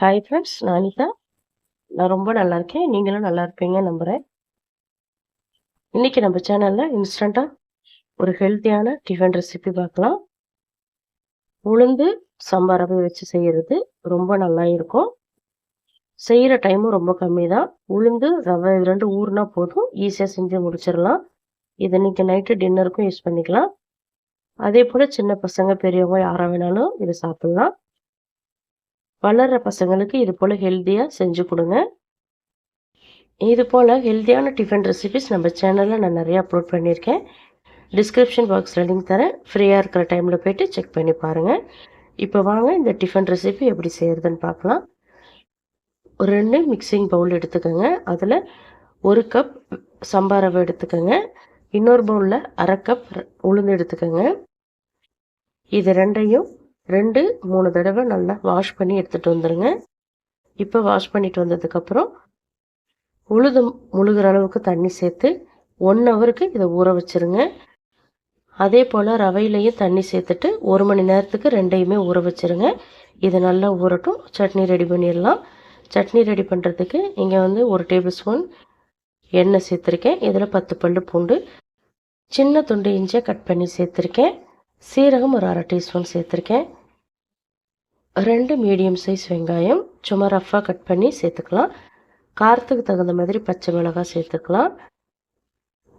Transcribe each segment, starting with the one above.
Hi friends நான் அனிதா. நான் ரொம்ப நல்லா இருக்கேன். நீங்களும் நல்லா இருப்பீங்க நம்புகிறேன் இன்றைக்கி நம்ம சேனலில் இன்ஸ்டண்ட்டாக ஒரு ஹெல்த்தியான டிஃபன் ரெசிபி பார்க்கலாம். உளுந்து சாம்பார் ரவை வச்சு செய்கிறது ரொம்ப நல்லா இருக்கும். செய்கிற டைமும் ரொம்ப கம்மி தான் உளுந்து ரவை இது ரெண்டு ஊறுனா போதும். ஈஸியாக செஞ்சு முடிச்சிடலாம். இதை இன்னைக்கு நைட்டு டின்னருக்கும் யூஸ் பண்ணிக்கலாம். அதே போல் சின்ன பசங்க பெரியவங்க யாராக வேணாலும் இதை சாப்பிட்லாம். வளர்கிற பசங்களுக்கு இது போல் ஹெல்த்தியாக செஞ்சு கொடுங்க. இது போல் ஹெல்த்தியான டிஃபன் ரெசிபிஸ் நம்ம சேனலில் நான் நிறையா அப்லோட் பண்ணியிருக்கேன். டிஸ்கிரிப்ஷன் பாக்ஸில் லிங்க் தரேன். ஃப்ரீயாக இருக்கிற டைமில் போய்ட்டு செக் பண்ணி பாருங்கள் இப்போ வாங்க இந்த டிஃபன் ரெசிபி எப்படி செய்கிறதுன்னு பார்க்கலாம். ஒரு ரெண்டு மிக்சிங் பவுல் எடுத்துக்கோங்க. அதில் ஒரு கப் சம்பார் ரவை எடுத்துக்கோங்க. இன்னொரு பவுலில் அரை கப் உளுந்து எடுத்துக்கோங்க. இது ரெண்டையும் ரெண்டு மூணு தடவை நல்லா வாஷ் பண்ணி எடுத்துகிட்டு வந்துடுங்க இப்போ வாஷ் பண்ணிட்டு வந்ததுக்கப்புறம் உழுது முழுகிற அளவுக்கு தண்ணி சேர்த்து ஒன் ஹவருக்கு இதை ஊற வச்சுருங்க. அதே போல் ரவையிலையும் தண்ணி சேர்த்துட்டு ஒரு மணி நேரத்துக்கு ரெண்டையுமே ஊற வச்சுருங்க. இது நல்லா ஊறட்டும். சட்னி ரெடி பண்ணிடலாம். சட்னி ரெடி பண்ணுறதுக்கு இங்கே வந்து ஒரு டேபிள் ஸ்பூன் எண்ணெய் சேர்த்துருக்கேன். இதில் பத்து பல் பூண்டு சின்ன துண்டு இஞ்சியை கட் பண்ணி சேர்த்துருக்கேன். சீரகம் ஒரு அரை டீஸ்பூன் சேர்த்துருக்கேன். ரெண்டு மீடியம் சைஸ் வெங்காயம் சும்மா ரஃப்பாக கட் பண்ணி சேர்த்துக்கலாம். காரத்துக்கு தகுந்த மாதிரி பச்சை மிளகாய் சேர்த்துக்கலாம்.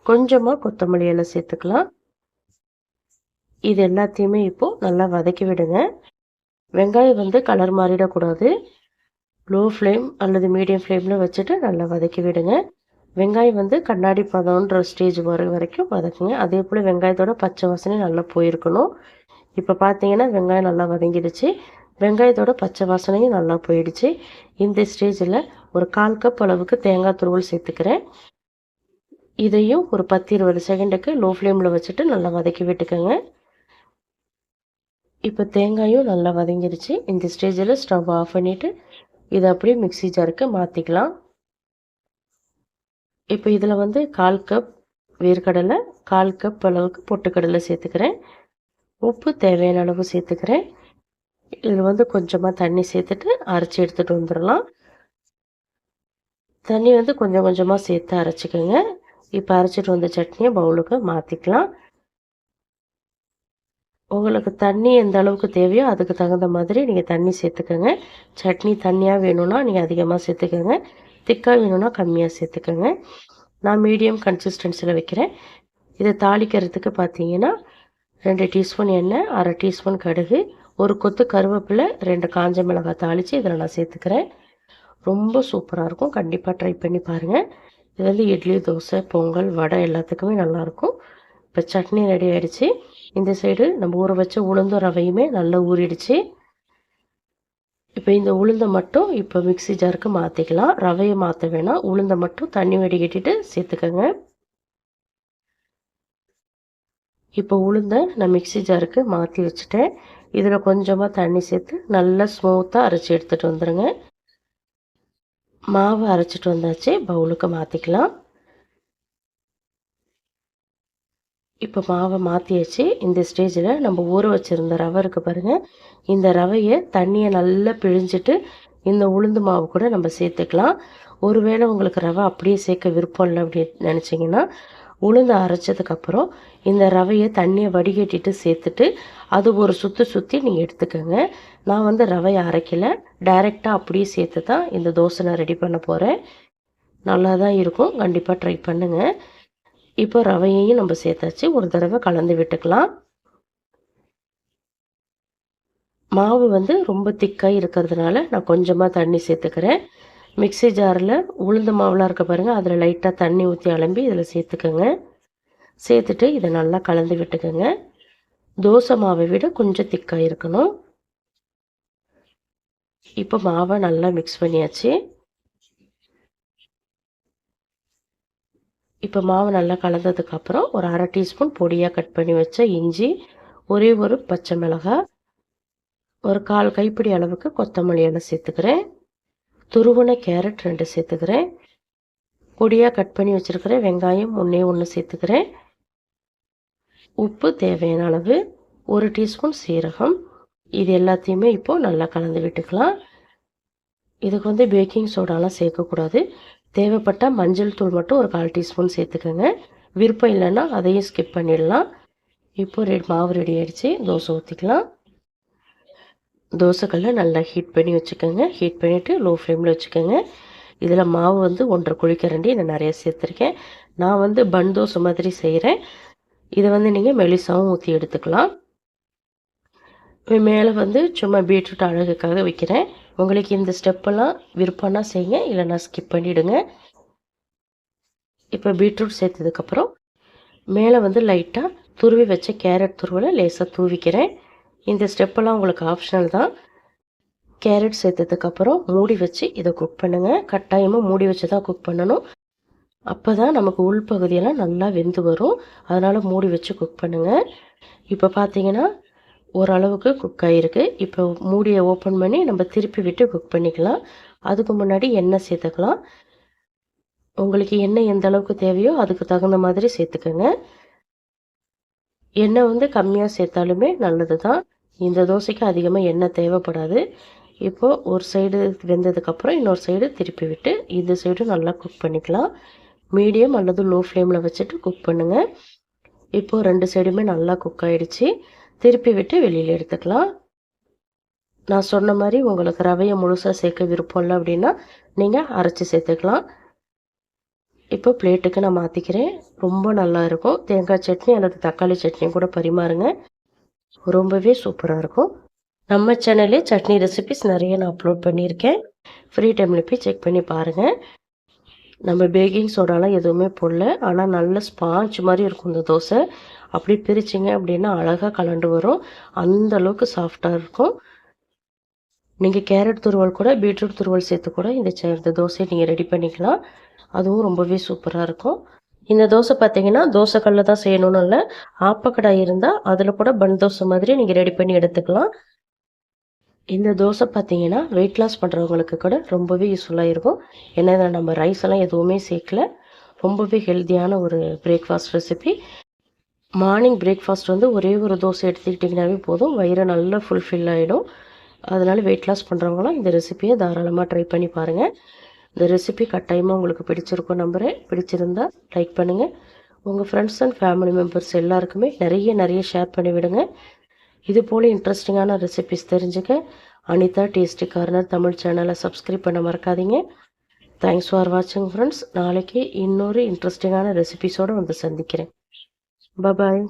கொஞ்சமாக கொத்தமல்லி எல்லாம் சேர்த்துக்கலாம். இது எல்லாத்தையுமே இப்போது நல்லா வதக்கி விடுங்க. வெங்காயம் வந்து கலர் மாறிடக்கூடாது. லோ ஃப்ளேம் அல்லது மீடியம் ஃப்ளேமில் வச்சுட்டு நல்லா வதக்கி விடுங்க. வெங்காயம் வந்து கண்ணாடி பதம்ன்ற ஸ்டேஜ் வர வரைக்கும் வதக்குங்க. அதே போல் வெங்காயத்தோட பச்சை வாசனை நல்லா போயிருக்கணும். இப்போ பார்த்தீங்கன்னா வெங்காயம் நல்லா வதங்கிடுச்சு. வெங்காயத்தோட பச்சை வாசனையும் நல்லா போயிடுச்சு. இந்த ஸ்டேஜில் ஒரு கால் கப் அளவுக்கு தேங்காய் துருவல் சேர்த்துக்கிறேன். இதையும் ஒரு பத்து இருபது செகண்டுக்கு லோ ஃப்ளேமில் வச்சுட்டு நல்லா வதக்கி விட்டுக்கோங்க. இப்போ தேங்காயும் நல்லா வதங்கிடுச்சு இந்த ஸ்டேஜில் ஸ்டவ் ஆஃப் பண்ணிவிட்டு இதை அப்படியே மிக்சி ஜாருக்கு மாற்றிக்கலாம் இப்போ இதில் வந்து கால் கப் வேர்க்கடலை கால் கப் அளவுக்கு பொட்டுக்கடலை சேர்த்துக்கிறேன். உப்பு தேவையான அளவு சேர்த்துக்கிறேன். இதில் வந்து கொஞ்சமாக தண்ணி சேர்த்துட்டு அரைச்சி எடுத்துகிட்டு வந்துடலாம். தண்ணி வந்து கொஞ்சம் கொஞ்சமாக சேர்த்து அரைச்சிக்கோங்க. இப்போ அரைச்சிட்டு வந்த சட்னியை பவுலுக்கு மாற்றிக்கலாம் உங்களுக்கு தண்ணி எந்த அளவுக்கு தேவையோ அதுக்கு தகுந்த மாதிரி நீங்கள் தண்ணி சேர்த்துக்கோங்க. சட்னி தண்ணியாக வேணும்னா நீங்கள் அதிகமாக சேர்த்துக்கோங்க. திக்காக வேணும்னா கம்மியாக சேர்த்துக்கோங்க. நான் மீடியம் கன்சிஸ்டன்சியில் வைக்கிறேன். இதை தாளிக்கிறதுக்கு பார்த்தீங்கன்னா ரெண்டு டீஸ்பூன் எண்ணெய் அரை டீஸ்பூன் கடுகு ஒரு கொத்து கருவேப்பிலை ரெண்டு காஞ்ச மிளகாய் தாளித்து இதில் நான் சேர்த்துக்கிறேன். ரொம்ப சூப்பராக இருக்கும். கண்டிப்பாக ட்ரை பண்ணி பாருங்கள் இது வந்து இட்லி தோசை பொங்கல் வடை எல்லாத்துக்குமே நல்லாயிருக்கும். இப்போ சட்னி ரெடி ஆகிடுச்சு இந்த சைடு நம்ம ஊற வச்ச உளுந்தும் ரவையுமே நல்லா ஊறிடுச்சு. இப்போ இந்த உளுந்தை மட்டும் இப்போ மிக்சி ஜாருக்கு மாற்றிக்கலாம் ரவையை மாற்ற வேணாம். உளுந்தை மட்டும் தண்ணி வடிகட்டிட்டு சேர்த்துக்கோங்க. இப்போ உளுந்தை நான் மிக்சி ஜாருக்கு மாற்றி வச்சுட்டேன். இதில் கொஞ்சமாக தண்ணி சேர்த்து நல்லா ஸ்மூத்தாக அரைச்சி எடுத்துகிட்டு வந்துடுங்க மாவு அரைச்சிட்டு வந்தாச்சு. பவுலுக்கு மாற்றிக்கலாம் இப்போ மாவை மாற்றியாச்சு இந்த ஸ்டேஜில் நம்ம ஊற வச்சுருந்த ரவை இருக்குது பாருங்கள் இந்த ரவையை தண்ணியை நல்லா பிழிஞ்சிட்டு இந்த உளுந்து மாவு கூட நம்ம சேர்த்துக்கலாம். ஒருவேளை உங்களுக்கு ரவை அப்படியே சேர்க்க விருப்பம் இல்லை அப்படின்னு நினச்சிங்கன்னா உளுந்து அரைச்சதுக்கப்புறம் இந்த ரவையை தண்ணியை வடிகட்டிட்டு சேர்த்துட்டு அது ஒரு சுற்றி சுற்றி நீங்கள் எடுத்துக்கோங்க. நான் வந்து ரவையை அரைக்கலை. டைரெக்டாக அப்படியே சேர்த்து தான் இந்த தோசை நான் ரெடி பண்ண போகிறேன் நல்லா தான் இருக்கும். கண்டிப்பாக ட்ரை பண்ணுங்கள் இப்போ ரவையையும் நம்ம சேர்த்தாச்சு. ஒரு தடவை கலந்து விட்டுக்கலாம். மாவு வந்து ரொம்ப திக்காக இருக்கிறதுனால நான் கொஞ்சமாக தண்ணி சேர்த்துக்கிறேன். மிக்சி ஜாரில் உளுந்த மாவுலாம் இருக்க பாருங்கள் அதில் லைட்டாக தண்ணி ஊற்றி அலம்பி இதில் சேர்த்துக்கோங்க. சேர்த்துட்டு இதை நல்லா கலந்து விட்டுக்கோங்க. தோசை மாவை விட கொஞ்சம் திக்காக இருக்கணும். இப்போ மாவை நல்லா மிக்ஸ் பண்ணியாச்சு. இப்போ மாவு நல்லா கலந்ததுக்கப்புறம் ஒரு அரை டீஸ்பூன் பொடியாக கட் பண்ணி வச்ச இஞ்சி ஒரே ஒரு பச்சை மிளகாய் ஒரு கால் கைப்பிடி அளவுக்கு கொத்தமல்லி எல்லாம் சேர்த்துக்கிறேன். துருவன கேரட் ரெண்டு சேர்த்துக்கிறேன். பொடியாக கட் பண்ணி வச்சுருக்கிறேன் வெங்காயம் ஒன்றே ஒன்று சேர்த்துக்கிறேன். உப்பு தேவையான அளவு ஒரு டீஸ்பூன் சீரகம். இது எல்லாத்தையுமே இப்போது நல்லா கலந்து விட்டுக்கலாம். இதுக்கு வந்து பேக்கிங் சோடாலாம் சேர்க்கக்கூடாது. தேவைப்பட்டால் மஞ்சள் தூள் மட்டும் ஒரு கால் டீஸ்பூன் சேர்த்துக்கோங்க. விருப்பம் இல்லைன்னா அதையும் ஸ்கிப் பண்ணிடலாம். இப்போ ரெடி மாவு ரெடி ஆகிடுச்சி தோசை ஊற்றிக்கலாம் தோசைக்கல்லை நல்லா ஹீட் பண்ணி வச்சுக்கோங்க. ஹீட் பண்ணிவிட்டு லோ ஃப்ளேமில் வச்சுக்கோங்க. இதில் மாவு வந்து ஒன்றரை குழிக்கரண்டி நான் நிறைய சேர்த்துருக்கேன். நான் வந்து பன் தோசை மாதிரி செய்கிறேன் இதை வந்து நீங்கள் மெலிசாவும் ஊற்றி எடுத்துக்கலாம். மேலே வந்து சும்மா பீட்ரூட் அழகுக்காக வைக்கிறேன். உங்களுக்கு இந்த ஸ்டெப்பெல்லாம் விருப்பம்னா செய்யுங்க. இல்லைனா ஸ்கிப் பண்ணிவிடுங்க இப்போ பீட்ரூட் சேர்த்ததுக்கப்புறம் மேலே வந்து லைட்டாக துருவி வச்ச கேரட் துருவலை லேசாக தூவிக்கிறேன். இந்த ஸ்டெப்பெல்லாம் உங்களுக்கு ஆப்ஷனல் தான். கேரட் சேர்த்ததுக்கப்புறம் மூடி வச்சு இதை குக் பண்ணுங்கள் கட்டாயமாக மூடி வச்சு தான் குக் பண்ணணும். அப்போ தான் நமக்கு உள்பகுதியெல்லாம் நல்லா வெந்து வரும். அதனால் மூடி வச்சு குக் பண்ணுங்கள் இப்போ பார்த்தீங்கன்னா ஓரளவுக்கு குக் ஆகிருக்கு இப்போ மூடியை ஓப்பன் பண்ணி நம்ம திருப்பி விட்டு குக் பண்ணிக்கலாம். அதுக்கு முன்னாடி எண்ணெய் சேர்த்துக்கலாம். உங்களுக்கு எண்ணெய் எந்த அளவுக்கு தேவையோ அதுக்கு தகுந்த மாதிரி சேர்த்துக்கோங்க. எண்ணெய் வந்து கம்மியாக சேர்த்தாலுமே நல்லது தான் இந்த தோசைக்கு அதிகமாக எண்ணெய் தேவைப்படாது. இப்போது ஒரு சைடு வெந்ததுக்கப்புறம் இன்னொரு சைடு திருப்பி விட்டு இந்த சைடும் நல்லா குக் பண்ணிக்கலாம். மீடியம் அல்லது லோ ஃப்ளேமில் வச்சுட்டு குக் பண்ணுங்கள் இப்போது ரெண்டு சைடுமே நல்லா குக் ஆகிடுச்சு திருப்பி விட்டு வெளியில் எடுத்துக்கலாம். நான் சொன்ன மாதிரி உங்களுக்கு ரவையை முழுசாக சேர்க்க விருப்பம் இல்லை அப்படின்னா நீங்கள் அரைச்சி சேர்த்துக்கலாம். இப்போ பிளேட்டுக்கு நான் மாற்றிக்கிறேன் ரொம்ப நல்லா இருக்கும். தேங்காய் சட்னி அல்லது தக்காளி சட்னி கூட பரிமாறுங்க. ரொம்பவே சூப்பராக இருக்கும். நம்ம சேனல்லே சட்னி ரெசிபிஸ் நிறைய நான் அப்லோட் பண்ணியிருக்கேன். ஃப்ரீ டைமில் போய் செக் பண்ணி பாருங்கள் நம்ம பேக்கிங் சோடாலாம் எதுவுமே போடல. ஆனால் நல்ல ஸ்பாஞ்ச் மாதிரி இருக்கும் இந்த தோசை. அப்படி பிரிச்சிங்க அப்படின்னா அழகாக கலண்டு வரும். அந்த அளவுக்கு சாஃப்டாக இருக்கும். நீங்கள் கேரட் துருவல் கூட பீட்ரூட் துருவல் சேர்த்து கூட இந்த இந்த தோசையை நீங்கள் ரெடி பண்ணிக்கலாம். அதுவும் ரொம்பவே சூப்பராக இருக்கும். இந்த தோசை பார்த்தீங்கன்னா தோசைக்கல்ல தான் செய்யணும்னு இல்லை. ஆப்பக்கடாய் இருந்தால் அதில் கூட பன் தோசை மாதிரி நீங்கள் ரெடி பண்ணி எடுத்துக்கலாம். இந்த தோசை பார்த்தீங்கன்னா வெயிட் லாஸ் பண்ணுறவங்களுக்கு கூட ரொம்பவே யூஸ்ஃபுல்லாக இருக்கும். ஏன்னா நம்ம ரைஸ் எல்லாம் எதுவுமே சேர்க்கல. ரொம்பவே ஹெல்த்தியான ஒரு பிரேக்ஃபாஸ்ட் ரெசிபி மார்னிங் பிரேக்ஃபாஸ்ட் வந்து ஒரே ஒரு தோசை எடுத்துக்கிட்டிங்கனாவே போதும். வயிறு நல்லா ஃபுல்ஃபில் ஆகிடும் அதனால் வெயிட் லாஸ் பண்ணுறவங்களாம் இந்த ரெசிப்பியை தாராளமாக ட்ரை பண்ணி பாருங்கள் இந்த ரெசிபி கட்டாயமாக உங்களுக்கு பிடிச்சிருக்கும் நம்புகிறேன் பிடிச்சிருந்தா லைக் பண்ணுங்கள் உங்கள் ஃப்ரெண்ட்ஸ் அண்ட் ஃபேமிலி மெம்பர்ஸ் எல்லாருக்குமே நிறைய நிறைய ஷேர் பண்ணிவிடுங்க இது போல் இன்ட்ரெஸ்டிங்கான ரெசிபிஸ் தெரிஞ்சுக்க அனிதா டேஸ்டி கார்னர் தமிழ் சேனலை சப்ஸ்கிரைப் பண்ண மறக்காதீங்க. தேங்க்ஸ் ஃபார் வாட்சிங் ஃப்ரெண்ட்ஸ் நாளைக்கு இன்னொரு இன்ட்ரெஸ்டிங்கான ரெசிபிஸோடு வந்து சந்திக்கிறேன். Bye bye.